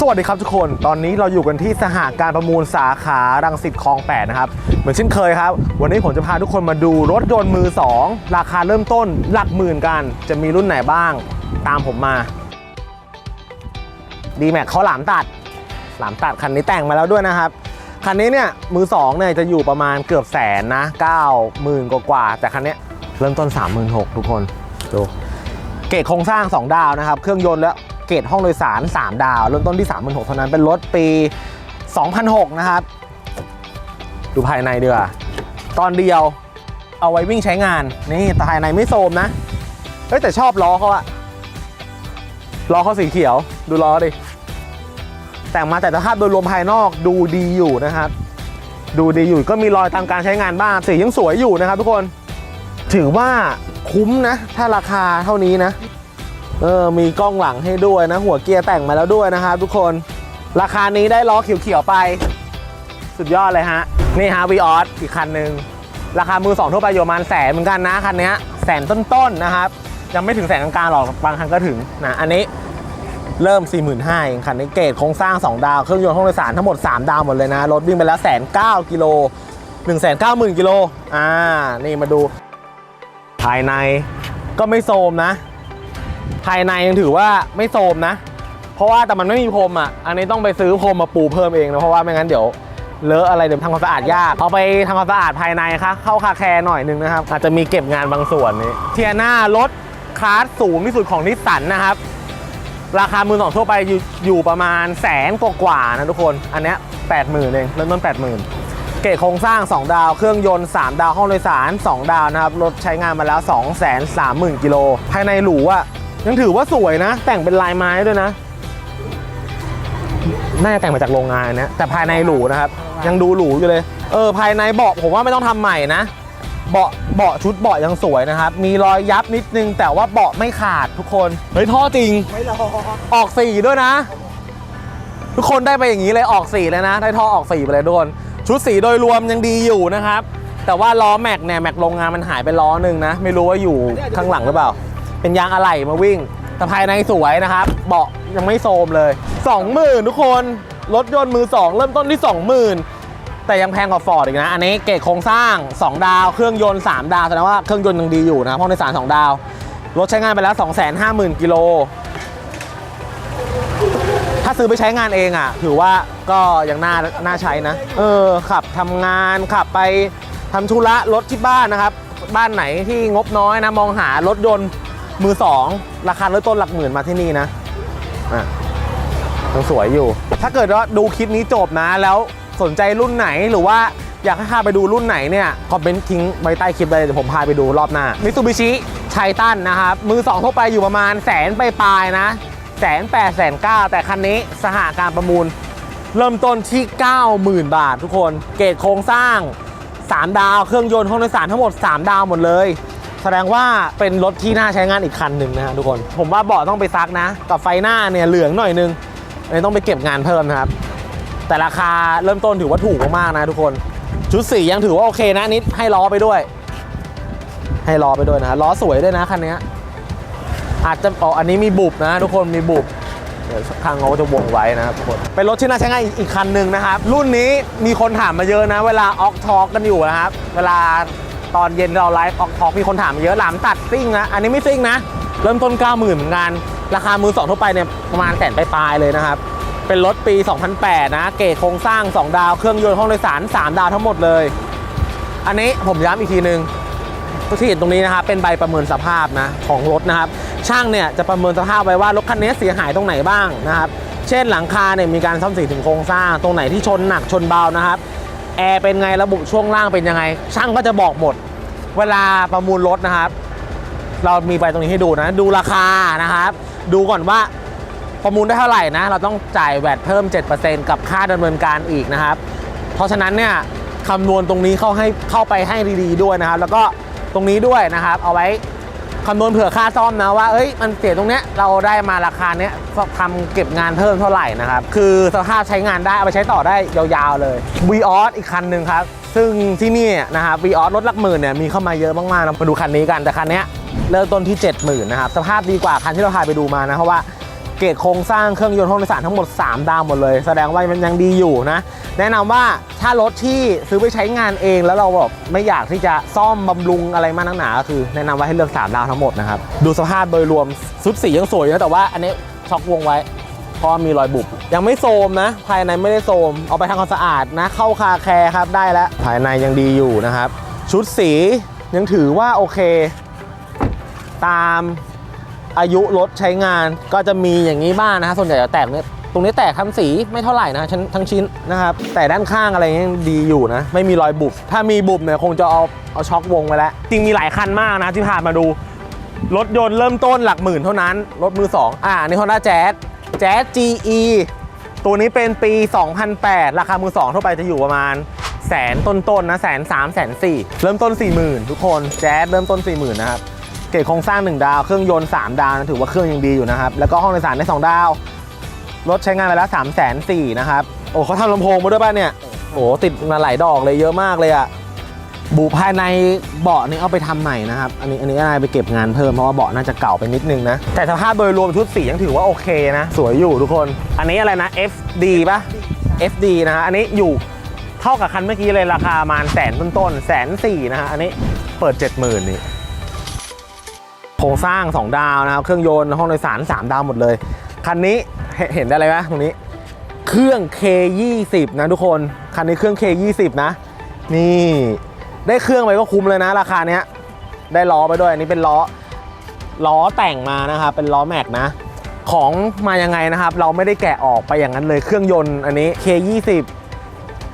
สวัสดีครับทุกคน ตอนนี้เราอยู่กันที่สหการประมูลสาขารังสิตคลอง8นะครับ เหมือนเช่นเคยครับ วันนี้ผมจะพาทุกคนมาดูรถยนต์มือ 2 ราคาเริ่มต้นหลักหมื่นกัน จะมีรุ่นไหนบ้าง ตามผมมา d m a x เขาหลามตัด หลามตัดคันนี้แต่งมาแล้วด้วยนะครับ คันนี้เนี่ยมือ2เนี่ยจะอยู่ประมาณเกือบแสนนะ9 0,000กว่าๆแต่คันเนี้ยเริ่มต้น 36,000ทุกคนดูเกรดโครงสร้าง 2 ดาวนะครับ เครื่องยนต์และ เกรดห้องโดยสาร 3 ดาว เริ่มต้นที่ 36,000เท่านั้นเป็นรถปี 2006 นะครับ ดูภายในดีกว่าตอนเดียวเอาไว้วิ่งใช้งาน นี่แต่ภายในไม่โซมนะ เฮ้ยแต่ชอบล้อเขาอะล้อเขาสีเขียว ดูล้อดิ แต่งมาแต่สภาพโดยรวมภายนอกดูดีอยู่นะครับ ดูดีอยู่ก็มีรอยตามการใช้งานบ้าง สียังสวยอยู่นะครับทุกคน ถือว่าคุ้มนะ ถ้าราคาเท่านี้นะ เออมีกล้องหลังให้ด้วยนะ หัวเกียร์แต่งมาแล้วด้วยนะครับทุกคนราคานี้ได้ล้อเขียวๆไป สุดยอดเลยฮะ นี่ฮะวีออสอีกคันหนึ่งราคามือสองทั่วไปอยู่ประมาณแสนเหมือนกันนะคันนี้แสนต้นๆนะครับ ยังไม่ถึงแสนกลางๆหรอกบางคันก็ถึงนะอันนี้เริ่ม 4 5 0 0 0เองคันนี้เกรดโครงสร้าง 2 ดาว เครื่องยนต์ห้องโดยสารทั้งหมด 3 ดาวหมดเลยนะ รถวิ่งไปแล้วแสนเก้ากิโล1 9 0 0 0 0กิโลอ่านี่มาดู ภายในก็ไม่โทมนะ ภายในยังถือว่าไม่โทรมนะ เพราะว่าแต่มันไม่มีพรมอะ อันนี้ต้องไปซื้อพรมมาปูเพิ่มเองนะ เพราะว่าไม่งั้นเดี๋ยวเลอะอะไรเดี๋ยวทำความสะอาดยาก เอาไปทำความสะอาดภายในค่ะ เข้าคาแคร์หน่อยนึงนะครับ อาจจะมีเก็บงานบางส่วนนี้ เทียน่ารถคลาสสูงที่สุดของนิสสันนะครับ ราคามือสองทั่วไปอยู่อยู่ประมาณแสนกว่าๆนะทุกคน อันนี้แปดหมื่นเองเริ่มต้นแปดหมื่นเกรดโครงสร้าง 2 ดาว เครื่องยนต์ 3 ดาว ห้องโดยสาร 2 ดาวนะครับ รถใช้งานมาแล้ว 2 3 0 0 0 0กิโล ภายในหรูอะ ยังถือว่าสวยนะ แต่งเป็นลายไม้ด้วยนะ น่าจะแต่งมาจากโรงงานนะแต่ภายในหรูนะครับ ยังดูหรูอยู่เลย เออ ภายในเบาะผมว่าไม่ต้องทำใหม่นะเบาะเบาะชุดเบาะยังสวยนะครับ มีรอยยับนิดนึง แต่ว่าเบาะไม่ขาดทุกคนเฮ้ยท่อจริงไม่รอออกสีด้วยนะ ทุกคนได้ไปอย่างนี้เลยออกสีเลยนะ ได้ท่อออกสีไปเลยทุกคนชุดสีโดยรวมยังดีอยู่นะครับ แต่ว่าล้อแม็กเนี่ยแม็กโรงงานมันหายไปล้อหนึ่งนะ ไม่รู้ว่าอยู่ข้างหลังหรือเปล่า เป็นยางอะไหล่มาวิ่งแต่ภายในสวยนะครับ เบาะยังไม่โทรมเลย 20,000 ทุกคน รถยนต์มือ 2 เริ่มต้นที่ 20,000 แต่ยังแพงกว่าฟอร์ดอีกนะ อันนี้เกรดโครงสร้าง 2 ดาว เครื่องยนต์ 3 ดาว แสดงว่าเครื่องยนต์ยังดีอยู่นะครับห้องโดยสาร 2 ดาว รถใช้งานไปแล้ว 250,000 กิโล ถ้าซื้อไปใช้งานเองอะ ถือว่าก็ยังน่าน่าใช้นะ เออ ขับทำงานขับไปทำธุระรถที่บ้านนะครับ บ้านไหนที่งบน้อยนะ มองหารถยนต์ มือสองราคาเริ่มต้นหลักหมื่นมาที่นี่นะอะยังสวยอยู่ ถ้าเกิดว่าดูคลิปนี้จบนะแล้วสนใจรุ่นไหนหรือว่าอยากให้พาไปดูรุ่นไหนเนี่ยคอมเมนต์ทิ้งไว้ใต้คลิปเลยเดี๋ยวผมพาไปดูรอบหน้ามิ t ซูบิชิไททันนะครับ มือสองทั่วไปอยู่ประมาณแสนไปลายนะแสนแปดแสนเก้าแต่คันนี้สหการประมูล เริ่มต้นที่ 90,000 บาททุกคน เกรดโครงสร้าง 3 ดาวเครื่องยนต์ห้องโดยสารทั้งหมด 3 ดาวหมดเลย แสดงว่าเป็นรถที่น่าใช้งานอีกคันหนึ่งนะฮะทุกคน ผมว่าเบาะต้องไปซักนะ กับไฟหน้าเนี่ยเหลืองหน่อยนึงอันนี้ต้องไปเก็บงานเพิ่มนะครับ แต่ราคาเริ่มต้นถือว่าถูกมากๆนะทุกคน ชุดสียังถือว่าโอเคนะนิดให้ล้อไปด้วย ให้ล้อไปด้วยนะล้อสวยด้วยนะคันนี้อาจจะอ๋ออันนี้มีบุบนะ ทุกคนมีบุบเดี๋ยวข้างเขาจะวงไว้นะครับทุกคนเป็นรถที่น่าใช้งานอีกอีกคันหนึ่งนะครับ รุ่นนี้มีคนถามมาเยอะนะ เวลาออกทอกกันอยู่นะครับ เวลา ตอนเย็นเราไลฟ์ออกทอกมีคนถามเยอะหลามตัดซิ่งนะ อันนี้ไม่ซิ่งนะ เริ่มต้น 90,000เหมือนกันราคามือสองทั่วไปเนี่ยประมาณแสนปลายๆเลยนะครับ เป็นรถปี 2008 นะ เกรดโครงสร้าง 2 ดาว เครื่องยนต์ห้องโดยสาร 3 ดาวทั้งหมดเลย อันนี้ผมย้ำอีกทีนึงที่เห็นตรงนี้นะครับเป็นใบประเมินสภาพนะของรถนะครับ ช่างเนี่ยจะประเมินสภาพไว้ว่ารถคันนี้เสียหายตรงไหนบ้างนะครับ เช่นหลังคาเนี่ยมีการซ่อมสีถึงโครงสร้างตรงไหนที่ชนหนักชนเบานะครับ แอร์เป็นไงระบบช่วงล่างเป็นยังไง ช่างก็จะบอกหมด เวลาประมูลรถนะครับ เรามีใบตรงนี้ให้ดูนะ ดูราคานะครับ ดูก่อนว่าประมูลได้เท่าไหร่นะ เราต้องจ่ายแวดเพิ่ม 7%กับค่าดำเนินการอีกนะครับ เพราะฉะนั้นเนี่ยคำนวณตรงนี้เข้าให้เข้าไปให้ดีๆด้วยนะครับ แล้วก็ตรงนี้ด้วยนะครับ เอาไว้ คำนวณเผื่อค่าซ่อมนะว่า เอ้ย มันเสียตรงเนี้ย เราได้มาราคาเนี้ยทำเก็บงานเพิ่มเท่าไหร่นะครับ คือสภาพใช้งานได้ เอาไปใช้ต่อได้ยาวๆเลย v ีออสอีกคันหนึ่งครับ ซึ่งที่นี่นะครับ v ีออสรถลักหมื่นเนี่ย มีเข้ามาเยอะมากๆนะมาดูคันนี้กัน แต่คันเนี้ยเริ่มต้นที่ 70,000นะครับ สภาพดีกว่าคันที่เราพาไปดูมานะ เพราะว่า เกรดโครงสร้างเครื่องยนต์ห้องโดยสารทั้งหมด 3 ดาวหมดเลย แสดงว่ามันยังดีอยู่นะ แนะนำว่าถ้ารถที่ซื้อไปใช้งานเองแล้วเราแบบไม่อยากที่จะซ่อมบำรุงอะไรมากนักหนาก็คือ แนะนำว่าให้เลือก 3 ดาวทั้งหมดนะครับ ดูสภาพโดยรวมสุดสียังสวยนะแต่ว่าอันนี้ช็อกวงไว้เพราะมีรอยบุบยังไม่โทรมนะ ภายในไม่ได้โทรมเอาไปทำความสะอาดนะ เข้าคาแคร์ครับได้แล้ว ภายในยังดีอยู่นะครับ ชุดสียังถือว่าโอเค ตาม อายุรถใช้งานก็จะมีอย่างนี้บ้างนะฮะส่วนใหญ่จะแตกเนี่ยตรงนี้แตกทำสีไม่เท่าไหร่นะชั้นทั้งชิ้นนะครับ แต่ด้านข้างอะไรยังดีอยู่นะ ไม่มีรอยบุบถ้ามีบุบเนี่ยคงจะเอาเอาช็อควงไปแล้ว จริงมีหลายคันมากนะที่ผ่านมาดู รถยนต์เริ่มต้นหลักหมื่นเท่านั้น รถมือ 2 อ่านี่ Honda Jazz Jazz GE ตัวนี้เป็นปี 2008 ราคามือ 2 ทั่วไปจะอยู่ประมาณแสนต้นๆนะแสนสามแสนสี่เริ่มต้น 40,000 ทุกคนแจ๊สเริ่มต้น 40,000 นะครับ เกรดโครงสร้าง 1 ดาว เครื่องยนต์ 3 ดาวนะถือว่าเครื่องยังดีอยู่นะครับ แล้วก็ห้องโดยสารได้ 2 ดาว รถใช้งานไปแล้ว3 4 0 0 0นสนะครับ โอ้เขาทำลำโพงมาด้วยป่ะเนี่ย โอ้ติดมาหลายดอกเลยเยอะมากเลยอะบูภายในเบาะนี่เอาไปทำใหม่นะครับ อันนี้อันนี้นายไปเก็บงานเพิ่มเพราะว่าเบาะน่าจะเก่าไปนิดนึงนะ แต่สภาพโดยรวมชุดสียังถือว่าโอเคนะ สวยอยู่ทุกคน อันนี้อะไรนะ FD ป่ะ FD นะฮะ อันนี้อยู่เท่ากับคันเมื่อกี้เลยราคาประมาณแสนต้นๆแสนสี่นะฮะ อันนี้เปิด 70,000นี่ โครงสร้าง 2 ดาวนะครับ เครื่องยนต์ห้องโดยสาร 3 ดาวหมดเลย คันนี้เห็นได้เลยไหมตรงนี้ เครื่อง K20 นะทุกคน คันนี้เครื่อง K20 นะ นี่ ได้เครื่องไปก็คุ้มเลยนะ ราคาเนี้ย ได้ล้อไปด้วย อันนี้เป็นล้อ ล้อแต่งมานะครับ เป็นล้อแม็กนะ ของมายังไงนะครับ เราไม่ได้แกะออกไปอย่างนั้นเลย เครื่องยนต์อันนี้ K20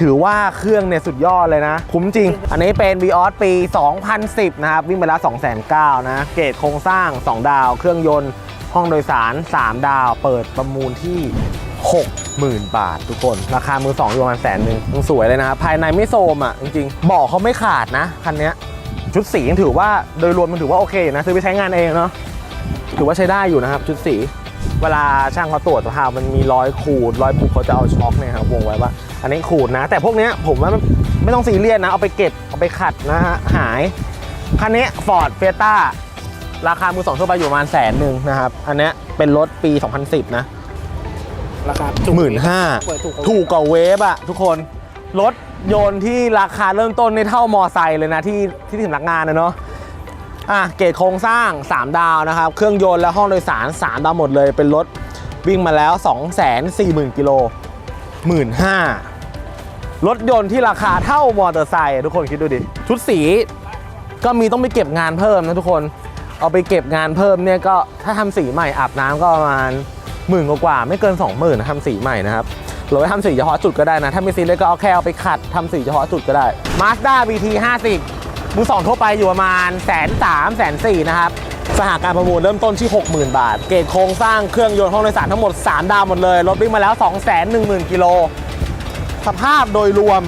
ถือว่าเครื่องเนี่ยสุดยอดเลยนะ คุ้มจริง อันนี้เป็น v ีออสปี 2010 นะครับ วิ่งไปแล้ว 2 9 0 0 0นะ เกรดโครงสร้าง 2 ดาว เครื่องยนต์ ห้องโดยสาร 3 ดาว เปิดประมูลที่ 60,000 บาททุกคน ราคามือ2อยู่ประมาณแสนหนึ่งสวยเลยนะครับ ภายในไม่โซมอะ จริงๆเบอกเขาไม่ขาดนะ คันนี้ชุดสียังถือว่าโดยรวมมันถือว่าโอเคนะซื้อไปใช้งานเองเนาะถือว่าใช้ได้อยู่นะครับชุดสี เวลาช่างเขาตรวจสภาพมันมีรอยขูดรอยบุบเขาจะเอาช็อคเนี่ยครับวงไว้ว่า อันนี้ขูดนะ แต่พวกเนี้ยผมว่ามันไม่ต้องซีเรียสนะ เอาไปเก็บเอาไปขัดนะฮะหายคันนี้ Ford f i e s t a ราคามือสองทั่วไปอยู่ประมาณแสนหนึ่งนะครับ อันเนี้ยเป็นรถปี 2010 นะราคาหมื่นห้าเปิดถูกถูกกว่าเวฟอะทุกคน รถยนต์ที่ราคาเริ่มต้นในเท่ามอไซค์เลยนะ ที่ที่สำนักงานนะเนาะ อะเกรดโครงสร้าง 3 ดาวนะครับ เครื่องยนต์และห้องโดยสาร 3 ดาวหมดเลย เป็นรถวิ่งมาแล้ว 240,000กิโล15,000รถยนต์ที่ราคาเท่ามอเตอร์ไซค์ทุกคนคิดดูดิ ชุดสีก็มีต้องไปเก็บงานเพิ่มนะทุกคน เอาไปเก็บงานเพิ่มเนี่ยก็ถ้าทำสีใหม่อาบน้ำก็ประมาณหมื่นกว่าไม่เกิน 20,000นะทำสีใหม่นะครับหรือว่าทำสีเฉพาะจุดก็ได้นะ ถ้าไม่ซีเลยก็เอาแค่เอาไปขัดทำสีเฉพาะจุดก็ได้ Mazda BT 50 มือสองทั่วไปอยู่ประมาณแสนสามแสนสี่นะครับสหการประมูลเริ่มต้นที่ 60,000 บาท เกรดโครงสร้างเครื่องยนต์ห้องโดยสารทั้งหมด 3 ดาวหมดเลย รถวิ่งมาแล้ว 210,000 กิโล สภาพโดยรวม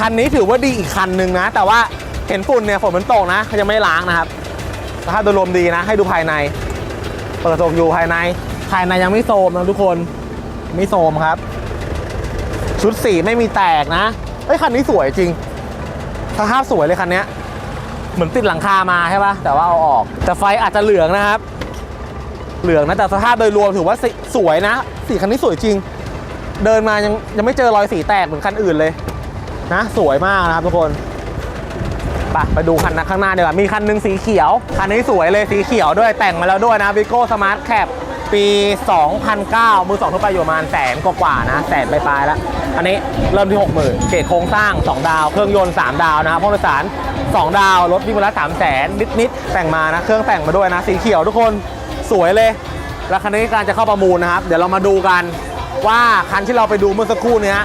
คันนี้ถือว่าดีอีกคันหนึ่งนะ แต่ว่าเห็นฝุ่นเนี่ยฝนมันตกนะเขายังไม่ล้างนะครับ สภาพโดยรวมดีนะ ให้ดูภายใน เปิดกระจกอยู่ภายใน ภายในยังไม่โซมนะทุกคน ไม่โซมครับ ชุดสีไม่มีแตกนะเฮ้ยคันนี้สวยจริง สภาพสวยเลยคันเนี้ย เหมือนติดหลังคามาใช่ปะแต่ว่าเอาออก แต่ไฟอาจจะเหลืองนะครับ เหลืองนะแต่สภาพโดยรวมถือว่าสสวยนะ สีคันนี้สวยจริง เดินมายังยังไม่เจอรอยสีแตกเหมือนคันอื่นเลย นะ สวยมากนะครับทุกคนไปไปดูคันนะข้างหน้าเดี๋ยวมีคันหนึ่งสีเขียว คันนี้สวยเลยสีเขียวด้วยแต่งมาแล้วด้วยนะ Vigo Smart Cap ปี ปี 2009 มือสองทั่วไปอยู่ประมาณแสนกว่าๆนะ แสนปลายๆแล้ว อันนี้เริ่มที่ 60,000เกรดโครงสร้าง 2 ดาว เครื่องยนต์ 3 ดาวนะครับห้โดยสาร 2 ดาว รถวิ่งมาแล้ว3แสนนิดๆ แต่งมานะ เครื่องแต่งมาด้วยนะ สีเขียวทุกคน สวยเลย แล้วคันนี้การจะเข้าประมูลนะครับ เดี๋ยวเรามาดูกันว่าคันที่เราไปดูเมื่อสักครู่เนี้ย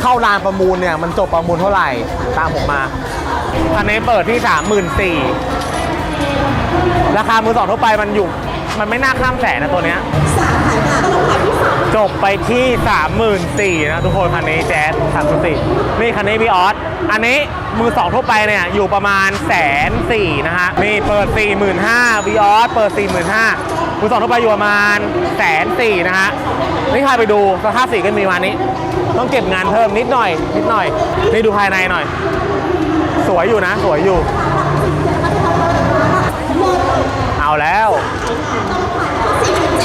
เข้าลานประมูลเนี่ยมันจบประมูลเท่าไหร่ ตามผมมา คันนี้เปิดที่ 34,000ราคามือสองทั่วไปมันอยู่ มันไม่น่าข้ามแสนนะตัวเนี้ยจบไปที่ 34,000นะทุกคนคันนี้แจ๊ส34นี่คันนี้พี่ออสอันนี้มือสองทั่วไปเนี่ยอยู่ประมาณแสนสี่นะฮะนี่เปิด 45,000วีออสเปิด 45,000มือสองทั่วไปอยู่ประมาณแสนสี่นะฮะนี่พาไปดูสภาพสีก็มีมานี้ ต้องเก็บงานเพิ่มนิดหน่อย นิดหน่อย นี่ดูภายในหน่อย สวยอยู่นะ สวยอยู่ เอาแล้ว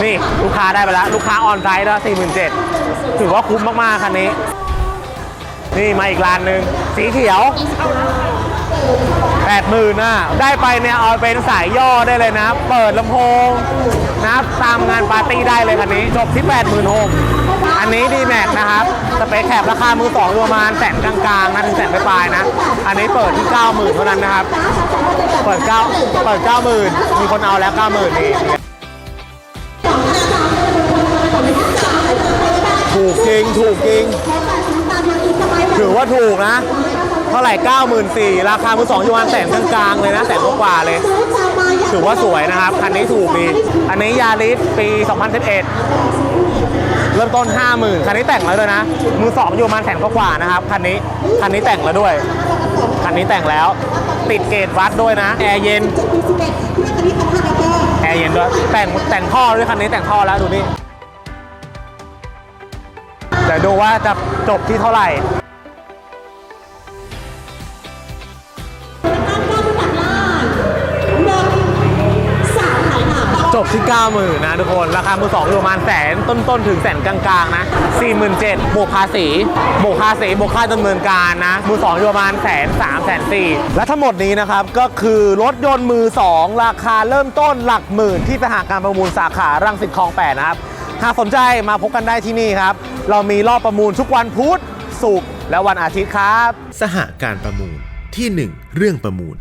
นี่ลูกค้าได้ไปแล้ว ลูกค้าออนไซต์แล้ว40,070ถือว่าคุ้มมาก ๆ คันนี้ นี่มาอีกร้านหนึ่งสีเขียว แปดหมื่นน่ะ ได้ไปเนี่ยเอาเป็นสายย่อได้เลยนะ เปิดลำโพงนะตามงานปาร์ตี้ได้เลยคันนี้ จบที่8 6 0 0 0อันนี้ดีแม็กนะครับ สเปคแคบราคามือสองประมาณแสนกลางๆนะถึงแสนปลายๆนะ อันนี้เปิดที่90,000เท่านั้นนะครับ เปิด9เปิด90,000มีคนเอาแล้ว90,000นี่ถูกจริงถูกจริงถือว่าถูกนะ เท่าไหร่ 94,000ราคามือสองอยู่ประมาณแสนกลางๆเลยนะแสนกว่าเลย ถือว่าสวยนะครับ คันนี้ถูกดี อันนี้ยาริสปี 2011 เริ่มต้น 50,000 คันนี้แต่งแล้วด้วยนะ มือสองอยู่ประมาณแสนกว่านะครับ คันนี้ คันนี้แต่งแล้วด้วย คันนี้แต่งแล้ว ติดเกรดวัดด้วยนะ แอร์เย็น แอร์เย็นด้วย แต่งแต่งท่อด้วยคันนี้แต่งท่อแล้วดูนี่เดี๋ยวดูว่าจะจบที่เท่าไหร่ จบที่ 90,000นะทุกคน ราคามือสองอยู่ประมาณแสนต้นๆ ถึงแสนกลางๆ นะ 47,000บวกภาษีบวกภาษีบวกค่าดำเนินการนะ มือสองอยู่ประมาณแสนสามแสนสี่และทั้งหมดนี้นะครับ ก็คือรถยนต์มือสองราคาเริ่มต้นหลักหมื่นที่สหการประมูลสาขารังสิตคลองแปดนะครับหากสนใจมาพบกันได้ที่นี่ครับ เรามีรอบประมูลทุกวันพุธศุกร์และวันอาทิตย์ครับ สหการประมูลที่ 1 เรื่องประมูล